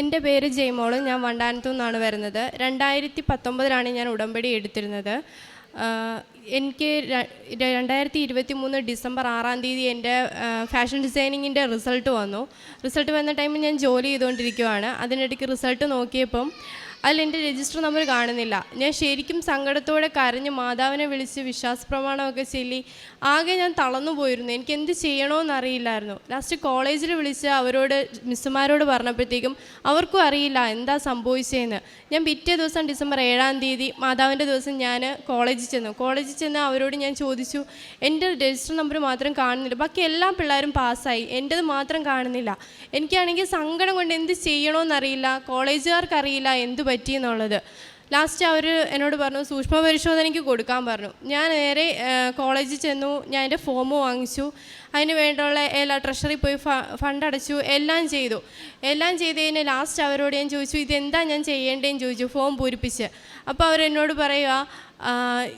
എന്റെ പേര് ജയ്മോൾ ഞാൻ വണ്ടാനത്തു നിന്നാണ് വരുന്നത്. രണ്ടായിരത്തി പത്തൊമ്പതിലാണ് ഞാൻ ഉടമ്പടി എടുത്തിരുന്നത്. എനിക്ക് രണ്ടായിരത്തി ഇരുപത്തി മൂന്ന് ഡിസംബർ ആറാം തീയതി എന്റെ ഫാഷൻ ഡിസൈനിങ്ങിന്റെ റിസൾട്ട് വന്നു. റിസൾട്ട് വന്ന ടൈമിൽ ഞാൻ ജോലി ചെയ്തുകൊണ്ടിരിക്കുവാണ്. അതിനിടയ്ക്ക് റിസൾട്ട് നോക്കിയപ്പം അതിൽ എന്റെ രജിസ്റ്റർ നമ്പർ കാണുന്നില്ല. ഞാൻ ശരിക്കും സങ്കടത്തോടെ കരഞ്ഞ് മാതാവിനെ വിളിച്ച് വിശ്വാസ പ്രമാണമൊക്കെ ചൊല്ലി ആകെ ഞാൻ തളർന്നു പോയിരുന്നു. എനിക്ക് എന്ത് ചെയ്യണമെന്ന് അറിയില്ലായിരുന്നു. ലാസ്റ്റ് കോളേജിൽ വിളിച്ച് അവരോട് മിസ്സുമാരോട് പറഞ്ഞപ്പോഴത്തേക്കും അവർക്കും അറിയില്ല എന്താ സംഭവിച്ചതെന്ന് ഞാൻ പിറ്റേ ദിവസം ഡിസംബർ ഏഴാം തീയതി മാതാവിന്റെ ദിവസം ഞാൻ കോളേജിൽ ചെന്നു. കോളേജിൽ ചെന്ന് അവരോട് ഞാൻ ചോദിച്ചു എന്റെ രജിസ്റ്റർ നമ്പർ മാത്രം കാണുന്നില്ല. ബാക്കി എല്ലാ പിള്ളേരും പാസ്സായി. എന്റെത് മാത്രം കാണുന്നില്ല. എനിക്കാണെങ്കിൽ സങ്കടം കൊണ്ട് എന്ത് ചെയ്യണമെന്നറിയില്ല കോളേജുകാർക്കറിയില്ല എന്ത് പറ്റി എന്നുള്ളത്. ലാസ്റ്റ് അവർ എന്നോട് പറഞ്ഞു സൂക്ഷ്മ പരിശോധനയ്ക്ക് കൊടുക്കാൻ പറഞ്ഞു. ഞാൻ നേരെ കോളേജിൽ ചെന്നു. ഞാൻ എന്റെ ഫോം വാങ്ങിച്ചു. അതിന് വേണ്ടിയുള്ള എല്ലാ ട്രഷറി പോയി ഫണ്ട് അടച്ചു. എല്ലാം ചെയ്തു. എല്ലാം ചെയ്ത് കഴിഞ്ഞാൽ ലാസ്റ്റ് അവരോട് ഞാൻ ചോദിച്ചു ഇതെന്താ ഞാൻ ചെയ്യേണ്ടതെന്ന് ചോദിച്ചു ഫോം പൂരിപ്പിച്ച്. അപ്പോൾ അവരെന്നോട് പറയുക "ആ,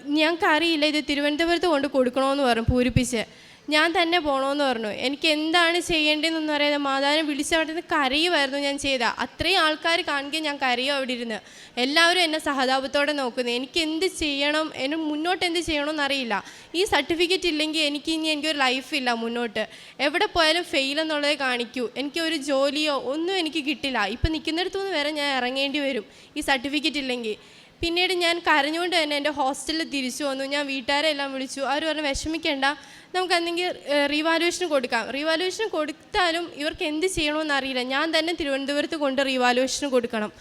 ഞങ്ങൾക്കറിയില്ല ഇത് തിരുവനന്തപുരത്ത് കൊണ്ട് കൊടുക്കണമെന്ന് പറഞ്ഞു പൂരിപ്പിച്ച്. ഞാൻ തന്നെ പോകണമെന്ന് പറഞ്ഞു. എനിക്ക് എന്താണ് ചെയ്യേണ്ടതെന്നൊന്നും അറിയാതെ മാതാവിനെ വിളിച്ചവിടുന്ന് കരയുമായിരുന്നു ഞാൻ ചെയ്ത അത്രയും ആൾക്കാർ കാണുകയും ഞാൻ കരയും അവിടെ ഇരുന്ന്. എല്ലാവരും എന്നെ സഹതാപത്തോടെ നോക്കുന്നു. എനിക്ക് എന്ത് ചെയ്യണം? എന്നെ മുന്നോട്ട് എന്ത് ചെയ്യണമെന്ന് അറിയില്ല. ഈ സർട്ടിഫിക്കറ്റ് ഇല്ലെങ്കിൽ എനിക്ക് ഇനി എനിക്കൊരു ലൈഫില്ല മുന്നോട്ട്. എവിടെ പോയാലും ഫെയിൽ എന്നുള്ളതേ കാണിക്കൂ. എനിക്ക് ഒരു ജോലിയോ ഒന്നും എനിക്ക് കിട്ടില്ല. ഇപ്പം നിൽക്കുന്നിടത്തുനിന്ന് വരെ ഞാൻ ഇറങ്ങേണ്ടി വരും. ഈ സർട്ടിഫിക്കറ്റ് ഇല്ലെങ്കിൽ. പിന്നീട് ഞാൻ കരഞ്ഞുകൊണ്ട് തന്നെ എന്റെ ഹോസ്റ്റലിൽ തിരിച്ചു വന്നു. ഞാൻ വീട്ടുകാരെ എല്ലാം വിളിച്ചു. അവർ പറഞ്ഞു വിഷമിക്കേണ്ട. നമുക്ക് എന്തെങ്കിലും റീവാലുവേഷൻ കൊടുക്കാം. റീവാലുവേഷൻ കൊടുത്താലും ഇവർക്ക് എന്ത് ചെയ്യണമെന്ന് അറിയില്ല. ഞാൻ തന്നെ തിരുവനന്തപുരത്ത് കൊണ്ട് റീവാലുവേഷൻ കൊടുക്കണം.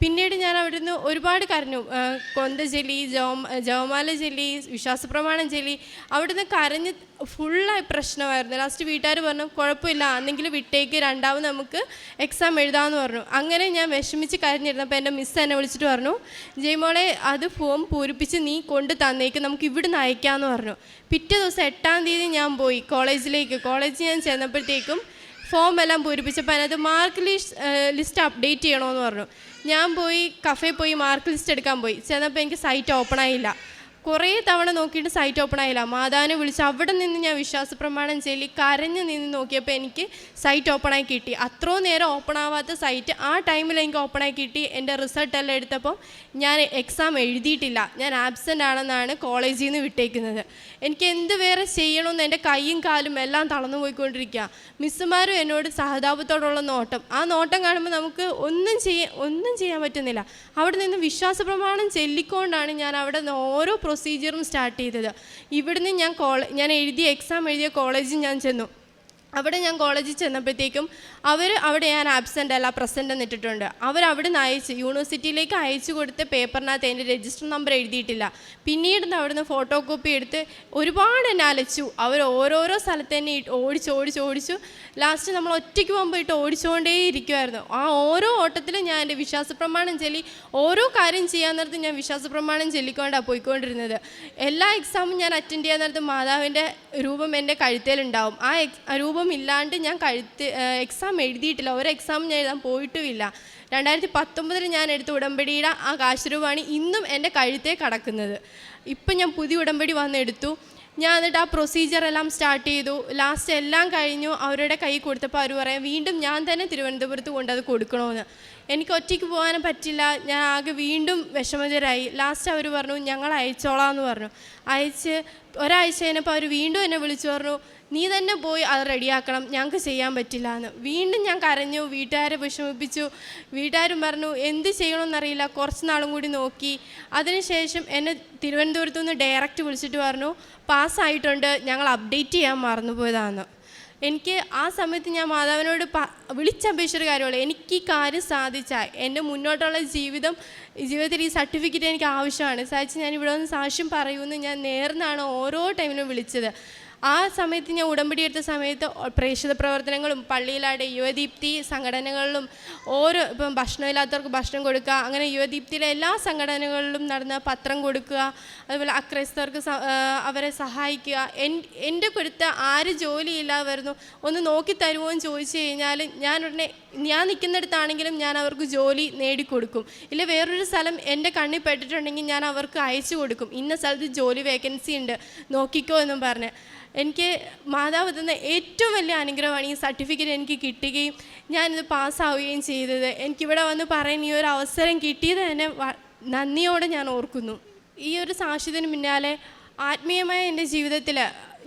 പിന്നീട് ഞാൻ അവിടുന്ന് ഒരുപാട് കരഞ്ഞു. കൊന്ത ജലി ജവ ജവമാല ജെല്ലി വിശ്വാസപ്രമാണം ജെല്ലി അവിടുന്ന് കരഞ്ഞ് ഫുള്ളായി പ്രശ്നമായിരുന്നു. ലാസ്റ്റ് വീട്ടുകാർ പറഞ്ഞു കുഴപ്പമില്ല അന്നെങ്കിലും വിട്ടേക്ക് രണ്ടാമത് നമുക്ക് എക്സാം എഴുതാമെന്ന് പറഞ്ഞു. അങ്ങനെ ഞാൻ വിഷമിച്ച് കരഞ്ഞിരുന്നപ്പോൾ എന്റെ മിസ് എന്നെ വിളിച്ചിട്ട് പറഞ്ഞു ജയ്മോളെ അത് ഫോം പൂരിപ്പിച്ച് നീ കൊണ്ട് തന്നേക്ക് നമുക്ക് ഇവിടുന്ന് അയക്കാമെന്ന് പറഞ്ഞു. പിറ്റേ ദിവസം എട്ടാം തീയതി ഞാൻ പോയി കോളേജിലേക്ക് കോളേജിൽ ഞാൻ ചെന്നപ്പോഴത്തേക്കും ഫോം എല്ലാം പൂരിപ്പിച്ചപ്പോൾ അതിനകത്ത് മാർക്ക് ലിസ്റ്റ് ലിസ്റ്റ് അപ്ഡേറ്റ് ചെയ്യണമെന്ന് പറഞ്ഞു. ഞാൻ പോയി കഫേ പോയി മാർക്ക് ലിസ്റ്റ് എടുക്കാൻ പോയി. ചെന്നപ്പോൾ എനിക്ക് സൈറ്റ് ഓപ്പൺ ആയില്ല. കുറേ തവണ നോക്കിയിട്ട് സൈറ്റ് ഓപ്പൺ ആയില്ല. മാതാവിനെ വിളിച്ച് അവിടെ നിന്ന് ഞാൻ വിശ്വാസ പ്രമാണം ചൊല്ലി കരഞ്ഞ് നിന്ന് നോക്കിയപ്പോൾ എനിക്ക് സൈറ്റ് ഓപ്പൺ ആയി കിട്ടി. അത്രയും നേരം ഓപ്പൺ ആവാത്ത സൈറ്റ് ആ ടൈമിൽ എനിക്ക് ഓപ്പൺ ആയി കിട്ടി. എന്റെ റിസൾട്ട് എല്ലാം എടുത്തപ്പോൾ ഞാൻ എക്സാം എഴുതിയിട്ടില്ല. ഞാൻ ആബ്സെന്റ് ആണെന്നാണ് കോളേജിൽ നിന്ന് വിട്ടേക്കുന്നത്. എനിക്ക് എന്ത് വേറെ ചെയ്യണമെന്ന് എന്റെ കൈയും കാലും എല്ലാം തളർന്നു പോയിക്കൊണ്ടിരിക്കുക മിസ്സുമാരും എന്നോട് സഹതാപത്തോടുള്ള നോട്ടം. ആ നോട്ടം കാണുമ്പോൾ നമുക്ക് ഒന്നും ചെയ്യാൻ ഒന്നും ചെയ്യാൻ പറ്റുന്നില്ല. അവിടെ നിന്ന് വിശ്വാസ പ്രമാണം ചൊല്ലിക്കൊണ്ടാണ് ഞാൻ അവിടെ നിന്ന് ഓരോ പ്രൊസീജിയറും സ്റ്റാർട്ട് ചെയ്തത്. ഇവിടുന്ന് ഞാൻ കോളേ ഞാൻ എഴുതിയ എക്സാം എഴുതിയ കോളേജിൽ ഞാൻ ചെന്നു. അവിടെ ഞാൻ കോളേജിൽ ചെന്നപ്പോഴത്തേക്കും അവർ അവിടെ ഞാൻ ആബ്സെന്റ് അല്ല പ്രസന്റ് എന്നിട്ടിട്ടുണ്ട് അവിടെ നിന്ന് അയച്ച് യൂണിവേഴ്സിറ്റിയിലേക്ക് അയച്ചു കൊടുത്ത പേപ്പറിനകത്ത് എന്റെ രജിസ്റ്റർ നമ്പർ എഴുതിയിട്ടില്ല. പിന്നീട് അവിടുന്ന് ഫോട്ടോ കോപ്പി എടുത്ത് ഒരുപാട് എന്നെ അലച്ചു. അവർ ഓരോരോ സ്ഥലത്ത് തന്നെ ഇട്ട് ഓടിച്ച് ഓടിച്ച് ഓടിച്ചു ലാസ്റ്റ് നമ്മൾ ഒറ്റയ്ക്ക് പോകുമ്പോൾ ഇട്ട് ഓടിച്ചുകൊണ്ടേ ഇരിക്കുമായിരുന്നു ആ ഓരോ ഓട്ടത്തിലും ഞാൻ എന്റെ വിശ്വാസ പ്രമാണം ചൊല്ലി ഓരോ കാര്യം ചെയ്യാൻ നേരത്ത് ഞാൻ വിശ്വാസ പ്രമാണം ചൊല്ലിക്കൊണ്ടാണ് പോയിക്കൊണ്ടിരുന്നത്. എല്ലാ എക്സാമും ഞാൻ അറ്റൻഡ് ചെയ്യാൻ നേരത്ത് മാതാവിന്റെ രൂപം എന്റെ കഴുത്തേലുണ്ടാവും. ആ എക്സ് രൂപം ഇല്ലാണ്ട് ഞാൻ കഴുത്ത് എക്സാം എഴുതിയിട്ടില്ല. ഒരു എക്സാം ഞാൻ എഴുതാൻ പോയിട്ടുമില്ല. രണ്ടായിരത്തി പത്തൊമ്പതിൽ ഞാൻ എടുത്ത ഉടമ്പടിയുടെ ആ കാശുരൂപമാണ് ഇന്നും എന്റെ കഴുത്തേ കടക്കുന്നത്. ഇപ്പം ഞാൻ പുതിയ ഉടമ്പടി വന്നെടുത്തു ഞാൻ എന്നിട്ട് ആ പ്രൊസീജിയർ എല്ലാം സ്റ്റാർട്ട് ചെയ്തു. ലാസ്റ്റ് എല്ലാം കഴിഞ്ഞു. അവരുടെ കൈ കൊടുത്തപ്പോൾ അവർ പറയാം വീണ്ടും ഞാൻ തന്നെ തിരുവനന്തപുരത്ത് കൊണ്ടത് കൊടുക്കണമെന്ന് എനിക്ക് ഒറ്റയ്ക്ക് പോകാനും പറ്റില്ല. ഞാൻ ആകെ വീണ്ടും വിഷമതരായി ലാസ്റ്റ് അവർ പറഞ്ഞു ഞങ്ങൾ അയച്ചോളാം എന്ന് പറഞ്ഞു. അയച്ച് ഒരാഴ്ച കഴിഞ്ഞപ്പോൾ അവർ വീണ്ടും എന്നെ വിളിച്ചു പറഞ്ഞു നീ തന്നെ പോയി അത് റെഡിയാക്കണം. ഞങ്ങൾക്ക് ചെയ്യാൻ പറ്റില്ല എന്ന് വീണ്ടും ഞാൻ കരഞ്ഞു വീട്ടുകാരെ വിഷമിപ്പിച്ചു. വീട്ടുകാരും പറഞ്ഞു എന്ത് ചെയ്യണമെന്നറിയില്ല കുറച്ച് നാളും കൂടി നോക്കി. അതിനുശേഷം എന്നെ തിരുവനന്തപുരത്തു നിന്ന് ഡയറക്റ്റ് വിളിച്ചിട്ട് പറഞ്ഞു പാസ്സായിട്ടുണ്ട് ഞങ്ങൾ അപ്ഡേറ്റ് ചെയ്യാൻ മറന്നുപോയതാണെന്ന് എനിക്ക് ആ സമയത്ത് ഞാൻ മാതാവിനോട് വിളിച്ചപേക്ഷിച്ചൊരു കാര്യമുള്ളൂ. എനിക്ക് ഈ കാര്യം സാധിച്ചാൽ എന്റെ മുന്നോട്ടുള്ള ജീവിതം ജീവിതത്തിൽ ഈ സർട്ടിഫിക്കറ്റ് എനിക്ക് ആവശ്യമാണ്. സാധിച്ച് ഞാൻ ഇവിടെ വന്ന് സാക്ഷ്യം പറയുമെന്ന് ഞാൻ നേർന്നാണ് ഓരോ ടൈമിലും വിളിച്ചത്. ആ സമയത്ത് ഞാൻ ഉടമ്പടി എടുത്ത സമയത്ത് പ്രേക്ഷിത പ്രവർത്തനങ്ങളും പള്ളിയിലാടെ യുവദീപ്തി സംഘടനകളിലും ഓരോ ഇപ്പം ഭക്ഷണമില്ലാത്തവർക്ക് ഭക്ഷണം കൊടുക്കുക അങ്ങനെ യുവദീപ്തിയിലെ എല്ലാ സംഘടനകളിലും നടന്ന പത്രം കൊടുക്കുക അതുപോലെ അക്രൈസ്തവർക്ക് അവരെ സഹായിക്കുക എൻ എന്റെ കൊടുത്ത ആര് ജോലിയില്ലാതെ വരുന്നു ഒന്ന് നോക്കി തരുമോ എന്ന് ചോദിച്ചു കഴിഞ്ഞാൽ ഞാൻ ഉടനെ ഞാൻ നിൽക്കുന്നിടത്താണെങ്കിലും ഞാൻ അവർക്ക് ജോലി നേടിക്കൊടുക്കും. ഇല്ല വേറൊരു സ്ഥലം എന്റെ കണ്ണിൽ പെട്ടിട്ടുണ്ടെങ്കിൽ ഞാൻ അവർക്ക് അയച്ചു കൊടുക്കും. ഇന്ന സ്ഥലത്ത് ജോലി വേക്കൻസി ഉണ്ട് നോക്കിക്കോ എന്നും പറഞ്ഞ്. എനിക്ക് മാതാവ് തന്ന ഏറ്റവും വലിയ അനുഗ്രഹമാണ് ഈ സർട്ടിഫിക്കറ്റ് എനിക്ക് കിട്ടുകയും ഞാനിത് പാസ്സാവുകയും ചെയ്തത്. എനിക്കിവിടെ വന്ന് പറയാൻ ഈ ഒരു അവസരം കിട്ടിയത് തന്നെ നന്ദിയോടെ ഞാൻ ഓർക്കുന്നു. ഈ ഒരു സാക്ഷ്യത്തിന് പിന്നാലെ ആത്മീയമായ എന്റെ ജീവിതത്തിൽ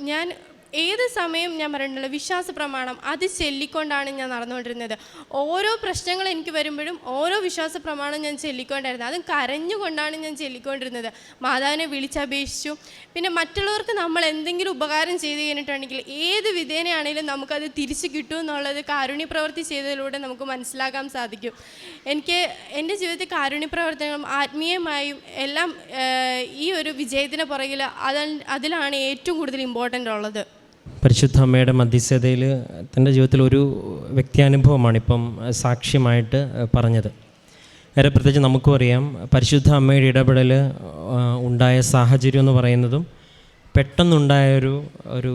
ഞാൻ ഏത് സമയം ഞാൻ പറഞ്ഞിട്ടുള്ള വിശ്വാസ പ്രമാണം അത് ചൊല്ലിക്കൊണ്ടാണ് ഞാൻ നടന്നുകൊണ്ടിരുന്നത്. ഓരോ പ്രശ്നങ്ങൾ എനിക്ക് വരുമ്പോഴും ഓരോ വിശ്വാസ പ്രമാണം ഞാൻ ചെല്ലിക്കൊണ്ടായിരുന്നത് അതും കരഞ്ഞുകൊണ്ടാണ് ഞാൻ ചൊല്ലിക്കൊണ്ടിരുന്നത്. മാതാവിനെ വിളിച്ചപേക്ഷിച്ചു. പിന്നെ മറ്റുള്ളവർക്ക് നമ്മൾ എന്തെങ്കിലും ഉപകാരം ചെയ്ത് കഴിഞ്ഞിട്ടുണ്ടെങ്കിൽ ഏത് വിധേനയാണെങ്കിലും നമുക്കത് തിരിച്ചു കിട്ടും എന്നുള്ളത് കാരുണ്യപ്രവർത്തി ചെയ്തതിലൂടെ നമുക്ക് മനസ്സിലാക്കാൻ സാധിക്കും. എനിക്ക് എന്റെ ജീവിതത്തിൽ കാരുണ്യപ്രവർത്തനങ്ങളും ആത്മീയമായും എല്ലാം ഈ ഒരു വിജയത്തിന് പുറകിൽ അത് അതിലാണ് ഏറ്റവും കൂടുതൽ ഇമ്പോർട്ടന്റ് ഉള്ളത്. പരിശുദ്ധ അമ്മയുടെ മധ്യസ്ഥതയിൽ തന്റെ ജീവിതത്തിൽ ഒരു വ്യക്തിയാനുഭവമാണ് ഇപ്പം സാക്ഷ്യമായിട്ട് പറഞ്ഞത്. വേറെ പ്രത്യേകിച്ച് നമുക്കും അറിയാം പരിശുദ്ധ അമ്മയുടെ ഇടപെടൽ ഉണ്ടായ സാഹചര്യം എന്ന് പറയുന്നതും പെട്ടെന്നുണ്ടായ ഒരു ഒരു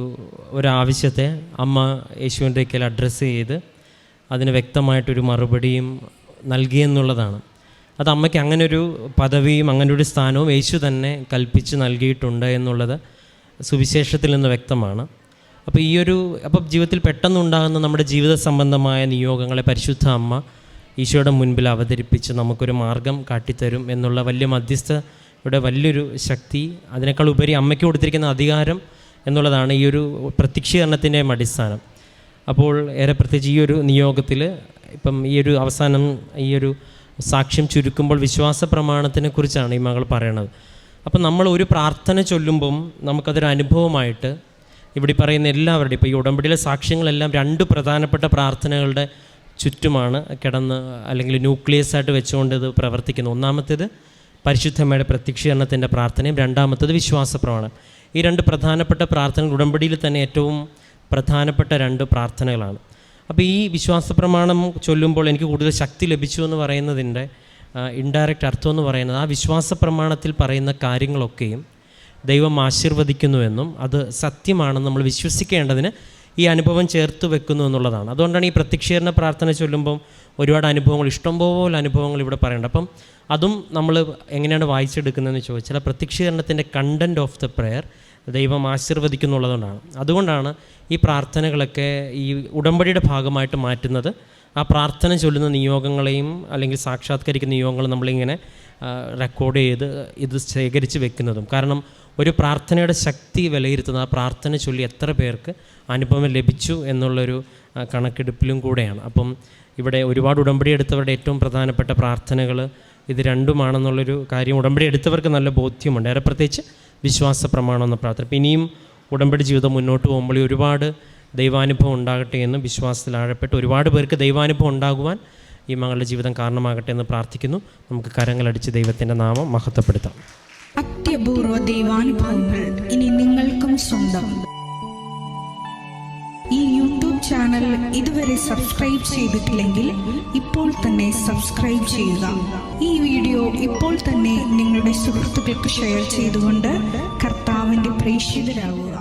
ഒരു ആവശ്യത്തെ അമ്മ യേശുവിന്റെ അഡ്രസ്സ് ചെയ്ത് അതിന് വ്യക്തമായിട്ടൊരു മറുപടിയും നൽകിയെന്നുള്ളതാണ് അത് അമ്മയ്ക്ക് അങ്ങനൊരു പദവിയും അങ്ങനൊരു സ്ഥാനവും യേശു തന്നെ കൽപ്പിച്ച് നൽകിയിട്ടുണ്ട് എന്നുള്ളത് സുവിശേഷത്തിൽ നിന്ന് വ്യക്തമാണ്. അപ്പോൾ ഈ ഒരു അപ്പോൾ ജീവിതത്തിൽ പെട്ടെന്നുണ്ടാകുന്ന നമ്മുടെ ജീവിത സംബന്ധമായ നിയോഗങ്ങളെ പരിശുദ്ധ അമ്മ ഈശോയുടെ മുൻപിൽ അവതരിപ്പിച്ച് നമുക്കൊരു മാർഗം കാട്ടിത്തരും എന്നുള്ള വലിയ മധ്യസ്ഥയുടെ വലിയൊരു ശക്തി അതിനേക്കാൾ ഉപരി അമ്മയ്ക്ക് കൊടുത്തിരിക്കുന്ന അധികാരം എന്നുള്ളതാണ് ഈ ഒരു പ്രത്യക്ഷീകരണത്തിന്റെയും അടിസ്ഥാനം. അപ്പോൾ ഏറെ പ്രത്യേകിച്ച് ഈ ഒരു നിയോഗത്തിൽ ഇപ്പം ഈ ഒരു അവസാനം ഈ ഒരു സാക്ഷ്യം ചുരുക്കുമ്പോൾ വിശ്വാസ പ്രമാണത്തിനെ കുറിച്ചാണ് ഈ മകൾ പറയണത്. അപ്പം നമ്മൾ ഒരു പ്രാർത്ഥന ചൊല്ലുമ്പം നമുക്കതൊരു അനുഭവമായിട്ട് ഇവിടെ പറയുന്ന എല്ലാവരുടെയും ഇപ്പോൾ ഈ ഉടമ്പടിയിലെ സാക്ഷ്യങ്ങളെല്ലാം രണ്ട് പ്രധാനപ്പെട്ട പ്രാർത്ഥനകളുടെ ചുറ്റുമാണ് കിടന്ന് അല്ലെങ്കിൽ ന്യൂക്ലിയസ് ആയിട്ട് വെച്ചുകൊണ്ട് ഇത് പ്രവർത്തിക്കുന്നു. ഒന്നാമത്തേത് പരിശുദ്ധമ്മയുടെ പ്രത്യക്ഷീകരണത്തിന്റെ പ്രാർത്ഥനയും രണ്ടാമത്തേത് വിശ്വാസപ്രമാണം. ഈ രണ്ട് പ്രധാനപ്പെട്ട പ്രാർത്ഥനകൾ ഉടമ്പടിയിൽ തന്നെ ഏറ്റവും പ്രധാനപ്പെട്ട രണ്ട് പ്രാർത്ഥനകളാണ്. അപ്പോൾ ഈ വിശ്വാസപ്രമാണം ചൊല്ലുമ്പോൾ എനിക്ക് കൂടുതൽ ശക്തി ലഭിച്ചു എന്ന് പറയുന്നതിന്റെ ഇൻഡയറക്റ്റ് അർത്ഥം എന്ന് പറയുന്നത് ആ വിശ്വാസ പ്രമാണത്തിൽ പറയുന്ന കാര്യങ്ങളൊക്കെയും ദൈവം ആശീർവദിക്കുന്നുവെന്നും അത് സത്യമാണെന്ന് നമ്മൾ വിശ്വസിക്കേണ്ടതിന് ഈ അനുഭവം ചേർത്ത് വെക്കുന്നു എന്നുള്ളതാണ്. അതുകൊണ്ടാണ് ഈ പ്രത്യക്ഷീകരണ പ്രാർത്ഥന ചൊല്ലുമ്പം ഒരുപാട് അനുഭവങ്ങൾ ഇഷ്ടംപോലെ അനുഭവങ്ങൾ ഇവിടെ പറയേണ്ടത് അപ്പം അതും നമ്മൾ എങ്ങനെയാണ് വായിച്ചെടുക്കുന്നതെന്ന് ചോദിച്ചാൽ പ്രത്യക്ഷീകരണത്തിന്റെ കണ്ടന്റ് ഓഫ് ദ പ്രെയർ ദൈവം ആശീർവദിക്കുന്നുള്ളതുകൊണ്ടാണ്. അതുകൊണ്ടാണ് ഈ പ്രാർത്ഥനകളൊക്കെ ഈ ഉടമ്പടിയുടെ ഭാഗമായിട്ട് മാറ്റുന്നത്. ആ പ്രാർത്ഥന ചൊല്ലുന്ന നിയോഗങ്ങളെയും അല്ലെങ്കിൽ സാക്ഷാത്കരിക്കുന്ന നിയോഗങ്ങൾ നമ്മളിങ്ങനെ റെക്കോർഡ് ചെയ്ത് ഇത് ശേഖരിച്ച് വെക്കുന്നതും. കാരണം ഒരു പ്രാർത്ഥനയുടെ ശക്തി വിലയിരുത്തുന്ന ആ പ്രാർത്ഥന ചൊല്ലി എത്ര പേർക്ക് അനുഭവം ലഭിച്ചു എന്നുള്ളൊരു കണക്കെടുപ്പിലും കൂടെയാണ്. അപ്പം ഇവിടെ ഒരുപാട് ഉടമ്പടി എടുത്തവരുടെ ഏറ്റവും പ്രധാനപ്പെട്ട പ്രാർത്ഥനകൾ ഇത് രണ്ടുമാണെന്നുള്ളൊരു കാര്യം ഉടമ്പടി എടുത്തവർക്ക് നല്ല ബോധ്യമുണ്ട്. ഏറെ പ്രത്യേകിച്ച് വിശ്വാസ പ്രമാണം എന്ന പ്രാർത്ഥന. ഇനിയും ഉടമ്പടി ജീവിതം മുന്നോട്ട് പോകുമ്പോൾ ഒരുപാട് ദൈവാനുഭവം ഉണ്ടാകട്ടെ എന്ന് വിശ്വാസത്തിൽ ആഴപ്പെട്ട് ഒരുപാട് പേർക്ക് ദൈവാനുഭവം ഉണ്ടാകുവാൻ ഈ മകളുടെ ജീവിതം കാരണമാകട്ടെ എന്ന് പ്രാർത്ഥിക്കുന്നു. നമുക്ക് കരങ്ങളടിച്ച് ദൈവത്തിന്റെ നാമം മഹത്വപ്പെടുത്താം. അത്യപൂർവ ദൈവാനുഭവങ്ങൾ ഇനി നിങ്ങൾക്കും സ്വന്തം. ഈ യൂട്യൂബ് ചാനൽ ഇതുവരെ സബ്സ്ക്രൈബ് ചെയ്തിട്ടില്ലെങ്കിൽ ഇപ്പോൾ തന്നെ സബ്സ്ക്രൈബ് ചെയ്യുക. ഈ വീഡിയോ ഇപ്പോൾ തന്നെ നിങ്ങളുടെ സുഹൃത്തുക്കൾക്ക് ഷെയർ ചെയ്തുകൊണ്ട് കർത്താവിന്റെ പ്രേക്ഷിതരാകുക.